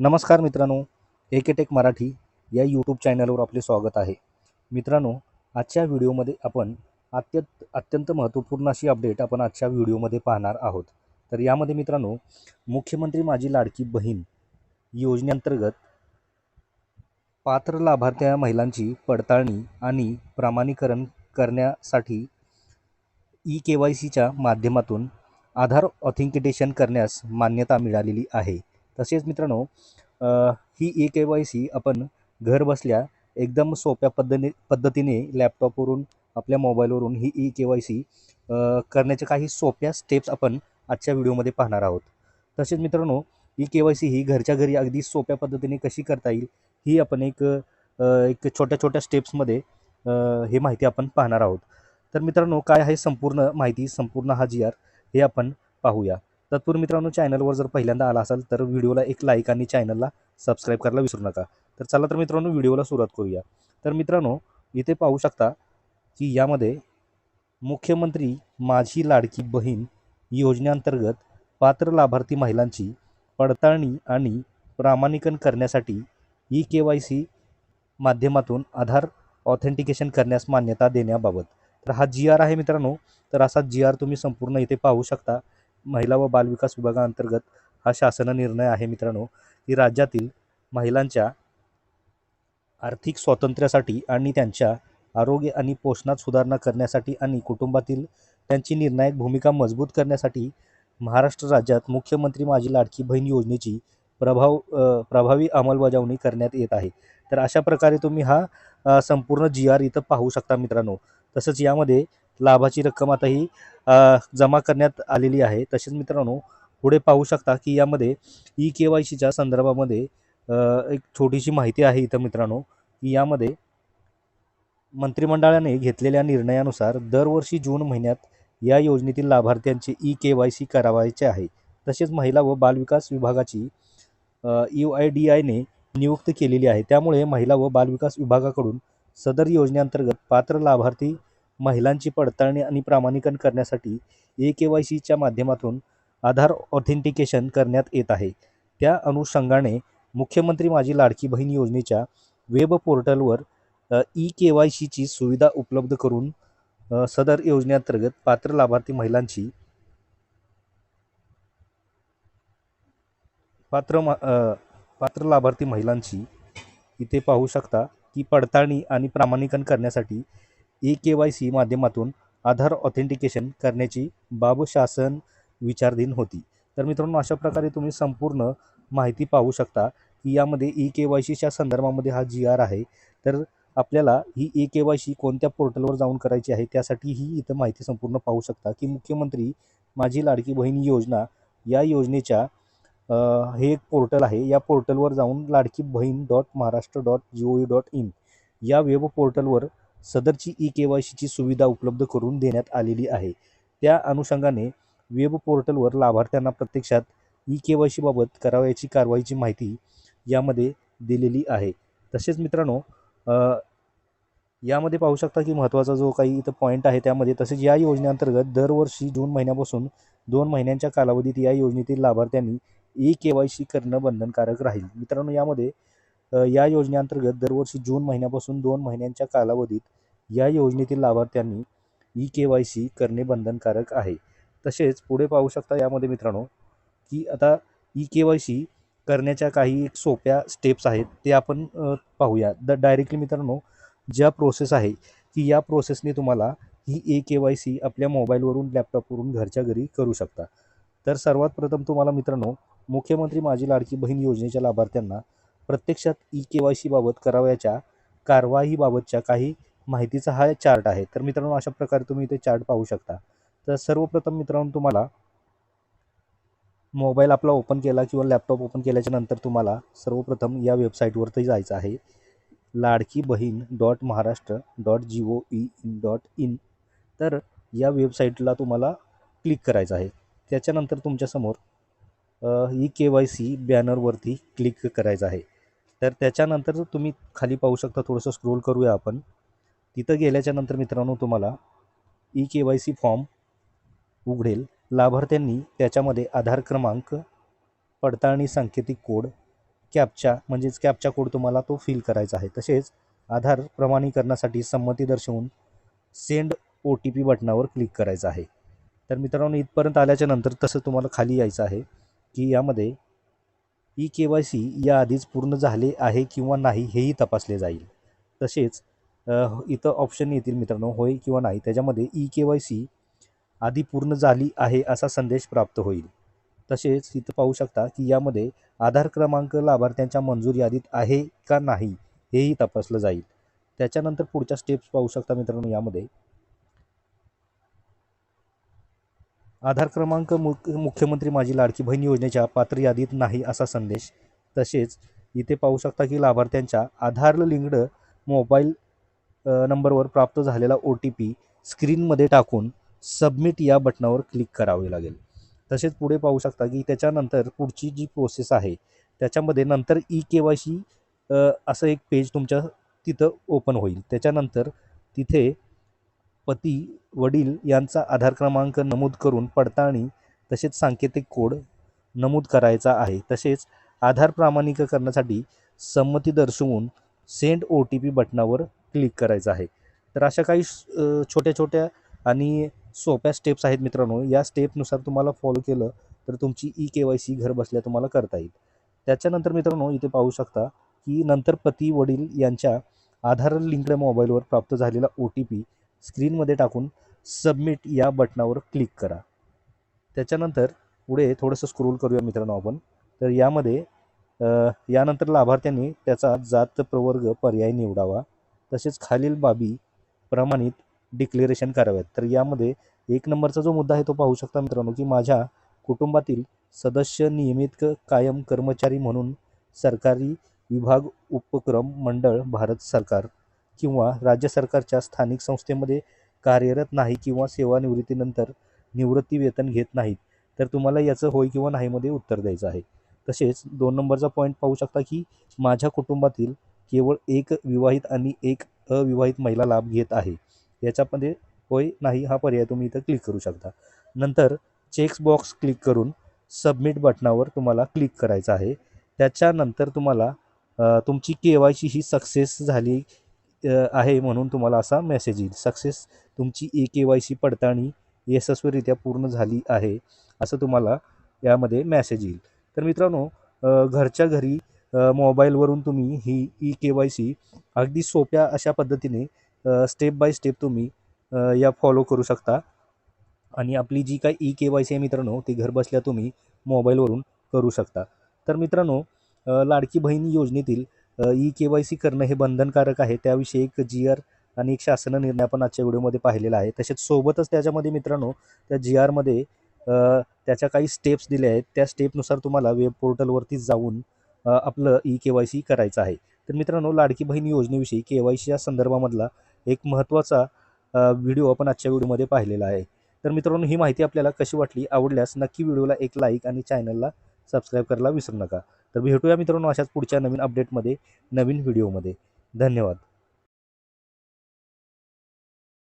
नमस्कार मित्रांनो एकेटेक मराठी या यूट्यूब चॅनलवर आपले स्वागत आहे. मित्रांनो आजच्या व्हिडिओमध्ये आपण अत्यंत अत्यंत महत्त्वपूर्ण अशी अपडेट आपण आजच्या व्हिडिओमध्ये पाहणार आहोत. तर यामध्ये मित्रांनो मुख्यमंत्री माझी लाडकी बहीण योजनेअंतर्गत पात्र लाभार्थ्या महिलांची पडताळणी आणि प्रमाणीकरण करण्यासाठी ई के वाय सीच्या माध्यमातून आधार ऑथेंटिकेशन करण्यास मान्यता मिळालेली आहे. तसेच मित्रांनो ही ई के वाय सी आपण घर बसल्या एकदम सोप्या पद्धती पद्धतीने लॅपटॉपवरून आपल्या मोबाईलवरून ही ई के वाय सी करण्याच्या काही सोप्या स्टेप्स आपण आजच्या व्हिडिओमध्ये पाहणार आहोत. तसेच मित्रांनो ई के वाय सी ही घरच्या घरी अगदी सोप्या पद्धतीने कशी करता येईल ही आपण एक एक छोट्या छोट्या स्टेप्समध्ये हे माहिती आपण पाहणार आहोत. तर मित्रांनो काय आहे संपूर्ण माहिती संपूर्ण हा जी आर हे आपण पाहूया. तत्पूर्वी मित्रांनो चॅनलवर जर पहिल्यांदा आला असाल तर व्हिडिओला एक लाईक आणि चॅनलला सबस्क्राईब करायला विसरू नका. तर चला तर मित्रांनो व्हिडिओला सुरुवात करूया. तर मित्रांनो इथे पाहू शकता की यामध्ये मुख्यमंत्री माझी लाडकी बहीण योजनेअंतर्गत पात्र लाभार्थी महिलांची पडताळणी आणि प्रामाणिकन करण्यासाठी ई के वाय सी माध्यमातून आधार ऑथेंटिकेशन करण्यास मान्यता देण्याबाबत. तर हा जी आर आहे मित्रांनो. तर असा जी आर तुम्ही संपूर्ण इथे पाहू शकता. महिला व बालविकास विभागाअंतर्गत हा शासन निर्णय आहे मित्रांनो की राज्यातील महिलांच्या आर्थिक स्वातंत्र्यासाठी आणि त्यांच्या आरोग्य आणि पोषणात सुधारणा करण्यासाठी आणि कुटुंबातील त्यांची निर्णायक भूमिका मजबूत करण्यासाठी महाराष्ट्र राज्यात मुख्यमंत्री माझी लाडकी बहीण योजनेची प्रभाव प्रभावी अंमलबजावणी करण्यात येत आहे. तर अशा प्रकारे तुम्ही हा संपूर्ण जी आर इथं पाहू शकता मित्रांनो. तसंच यामध्ये लाभाची रक्कम आता ही जमा करण्यात आलेली आहे. तसेच मित्रांनो पुढे पाहू शकता की यामध्ये ई के वाय सीच्या संदर्भामध्ये एक छोटीशी माहिती आहे इथं मित्रांनो की यामध्ये मंत्रिमंडळाने घेतलेल्या निर्णयानुसार दरवर्षी जून महिन्यात या योजनेतील लाभार्थ्यांचे ई के वाय सी करावायचे आहे. तसेच महिला व बालविकास विभागाची यू आय डी आयने नियुक्त केलेली आहे. त्यामुळे महिला व बालविकास विभागाकडून सदर योजनेअंतर्गत पात्र लाभार्थी महिलांची पडताळणी आणि प्रमाणीकरण करण्यासाठी ए के वाय सीच्या माध्यमातून आधार ऑथेंटिकेशन करण्यात येत आहे. त्या अनुषंगाने मुख्यमंत्री माझी लाडकी बहीण योजनेच्या वेब पोर्टलवर ई के वाय सीची सुविधा उपलब्ध करून सदर योजनेअंतर्गत पात्र लाभार्थी महिलांची पात्र मा- पात्र लाभार्थी महिलांची इथे पाहू शकता की पडताळणी आणि प्रामाणिकन करण्यासाठी ई के वाय सी माध्यमातून आधार ऑथेंटिकेशन करण्याची बाब शासन विचारधीन होती. तर मित्रांनो अशा प्रकारे तुम्ही संपूर्ण माहिती पाहू शकता की यामध्ये ई के वाय सीच्या संदर्भामध्ये हा जी आर आहे. तर आपल्याला ही ई के वाय सी कोणत्या पोर्टलवर जाऊन करायची आहे त्यासाठी ही इथं माहिती संपूर्ण पाहू शकता की मुख्यमंत्री माझी लाडकी बहीण योजना या योजनेच्या हे एक पोर्टल आहे. या पोर्टलवर जाऊन Ladki Bahin dot Maharashtra dot G O V dot in या वेब पोर्टलवर सदरची ई के वाय सीची सुविधा उपलब्ध करून देण्यात आलेली आहे. त्या अनुषंगाने वेब पोर्टलवर लाभार्थ्यांना प्रत्यक्षात ई के वाय सीबाबत करावयाची कारवाईची माहिती यामध्ये दिलेली आहे. तसेच मित्रांनो यामध्ये पाहू शकता की महत्त्वाचा जो काही इथं पॉईंट आहे त्यामध्ये तसेच या योजनेअंतर्गत दरवर्षी जून महिन्यापासून दोन महिन्यांच्या कालावधीत या योजनेतील लाभार्थ्यांनी ई के वाय सी करणं बंधनकारक राहील. मित्रांनो यामध्ये या योजनेअंतर्गत दरवर्षी जून महिन्यापासून दोन महिन्यांच्या कालावधीत या योजनेतील लाभार्थ्यांनी ई के वाय सी करणे बंधनकारक आहे. तसेच पुढे पाहू शकता यामध्ये मित्रांनो की आता ई के वाय सी करण्याच्या काही एक सोप्या स्टेप्स आहेत ते आपण पाहूया. द डायरेक्टली मित्रांनो ज्या प्रोसेस आहे की या प्रोसेसने तुम्हाला ही ए के वाय सी आपल्या मोबाईलवरून लॅपटॉपवरून घरच्या घरी करू शकता. तर सर्वात प्रथम तुम्हाला मित्रांनो मुख्यमंत्री माझी लाडकी बहीण योजनेच्या लाभार्थ्यांना प्रत्यक्षात ई के वाय सीबाबत करावयाच्या कारवाईबाबतच्या काही माहितीचा हा चार्ट आहे. तर मित्रांनो अशा प्रकारे तुम्ही इथे चार्ट पाहू शकता. तर सर्वप्रथम मित्रांनो तुम्हाला मोबाईल आपला ओपन केला किंवा लॅपटॉप ओपन केल्याच्यानंतर तुम्हाला सर्वप्रथम या वेबसाईटवरती जायचं आहे. Ladki Bahin dot Maharashtra dot G O E dot in. तर या वेबसाईटला तुम्हाला क्लिक करायचं आहे. त्याच्यानंतर तुमच्यासमोर ई के वाय सी बॅनरवरती क्लिक करायचं आहे. तर त्याच्यानंतर तुम्ही खाली पाहू शकता थोडंसं स्क्रोल करूया आपण. तिथं गेल्याच्यानंतर मित्रांनो तुम्हाला e K Y C form उघडेल. लाभार्थ्यांनी त्याच्यामध्ये आधार क्रमांक पडताळणी सांकेतिक कोड कॅपचा म्हणजेच कॅपचा कोड तुम्हाला तो फिल करायचा आहे. तसेच आधार प्रमाणीकरणासाठी संमती दर्शवून सेंड ओ टी पी बटनावर क्लिक करायचं आहे. तर मित्रांनो इथपर्यंत आल्याच्यानंतर तसं तुम्हाला खाली यायचं आहे की यामध्ये ई के वाय सी याआधीच पूर्ण झाले आहे किंवा नाही हेही तपासले जाईल. तसेच इथं ऑप्शन येतील मित्रांनो होय किंवा नाही त्याच्यामध्ये ई के वाय सी आधी पूर्ण झाली आहे असा संदेश प्राप्त होईल. तसेच इथं पाहू शकता की यामध्ये आधार क्रमांक लाभार्थ्यांच्या मंजूर यादीत आहे का नाही हेही तपासलं जाईल. त्याच्यानंतर पुढच्या स्टेप्स पाहू शकता मित्रांनो यामध्ये. आधार क्रमांक मुख मुख्यमंत्री माझी लाडकी बहीण योजनेच्या पात्र यादीत नाही असा संदेश. तसेच इथे पाहू शकता की लाभार्थ्यांच्या आधार लिंक्ड मोबाईल नंबरवर प्राप्त झालेला ओ टी पी स्क्रीनमध्ये टाकून सबमिट या बटनावर क्लिक करावे लागेल. तसेच पुढे पाहू शकता की त्याच्यानंतर पुढची जी प्रोसेस आहे त्याच्यामध्ये नंतर ई के वाय सी असं एक पेज तुमच्या तिथं ओपन होईल. त्याच्यानंतर तिथे पती वडील यांचा आधार क्रमांक नमूद करून पडताळणी तसेच सांकेतिक कोड नमूद करायचा आहे. तसेच आधार प्रमाणीकरणासाठी संमती दर्शवून सेंड ओ टी पी बटनावर क्लिक करायचं आहे. तर अशा काही छोट्या छोट्या आणि सोप्या स्टेप्स आहेत मित्रांनो. या स्टेपनुसार तुम्हाला फॉलो केलं तर तुमची ई के वाय सी घर बसल्या तुम्हाला करता येईल. त्याच्यानंतर मित्रांनो इथे पाहू शकता की नंतर पती वडील यांच्या आधार लिंकड मोबाईलवर प्राप्त झालेला ओ टी पी स्क्रीनमध्ये टाकून सबमिट या बटनावर क्लिक करा. त्याच्यानंतर पुढे थोडंसं स्क्रोल करूया मित्रांनो आपण. तर यामध्ये यानंतर लाभार्थ्यांनी त्याचा जात प्रवर्ग पर्याय निवडावा. तसेच खालील बाबी प्रमाणित डिक्लेरेशन कराव्यात. तर यामध्ये एक नंबरचा जो मुद्दा आहे तो पाहू शकता मित्रांनो की माझ्या कुटुंबातील सदस्य नियमित कायम कर्मचारी म्हणून सरकारी विभाग उपक्रम मंडळ भारत सरकार. किंवा राज्य सरकारच्या स्थानिक संस्थेमध्ये कार्यरत नाही किंवा सेवानिवृत्तीनंतर निवृत्ती वेतन घेत नाहीत तर तुम्हाला याचं होय किंवा नाहीमध्ये उत्तर द्यायचं आहे. तसेच दोन नंबरचा पॉईंट पाहू शकता की माझ्या कुटुंबातील केवळ एक विवाहित आणि एक अविवाहित महिला लाभ घेत आहे. याच्यामध्ये होय नाही हा पर्याय तुम्ही इथं क्लिक करू शकता. नंतर चेक्स बॉक्स क्लिक करून सबमिट बटनावर तुम्हाला क्लिक करायचं आहे. त्याच्यानंतर तुम्हाला तुमची के वाय सी ही सक्सेस झाली आहे म्हणून तुम्हाला असा मेसेज येईल. सक्सेस तुमची ए के वाय सी पडताळणी यशस्वीरित्या पूर्ण झाली आहे असं तुम्हाला यामध्ये मेसेज येईल. तर मित्रांनो घरच्या घरी मोबाईलवरून तुम्ही ही ई के वाय सी अगदी सोप्या अशा पद्धतीने स्टेप बाय स्टेप तुम्ही या फॉलो करू शकता. आणि आपली जी काही ई के वाय सी आहे मित्रांनो ती घरबसल्या तुम्ही मोबाईलवरून करू शकता. तर मित्रांनो लाडकी बहीण योजनेतील ई के वाय सी करणं हे बंधनकारक आहे. त्याविषयी एक जी आर आणि एक शासन निर्णय आपण आजच्या व्हिडिओमध्ये पाहिलेला आहे. तसेच सोबतच त्याच्यामध्ये मित्रांनो त्या जी आरमध्ये त्याच्या काही स्टेप्स दिल्या आहेत. त्या स्टेपनुसार तुम्हाला वेब पोर्टलवरती जाऊन आपलं ई के वाय सी करायचं आहे. तर मित्रांनो लाडकी बहीण योजनेविषयी के वाय सी या संदर्भामधला एक महत्त्वाचा व्हिडिओ आपण आजच्या व्हिडिओमध्ये पाहिलेला आहे. तर मित्रांनो ही माहिती आपल्याला कशी वाटली आवडल्यास नक्की व्हिडिओला एक लाईक आणि चॅनलला सबस्क्राईब करायला विसरू नका. तर भेटूया मित्रांनो अशाच पुढच्या नवीन अपडेटमध्ये नवीन व्हिडिओमध्ये धन्यवाद.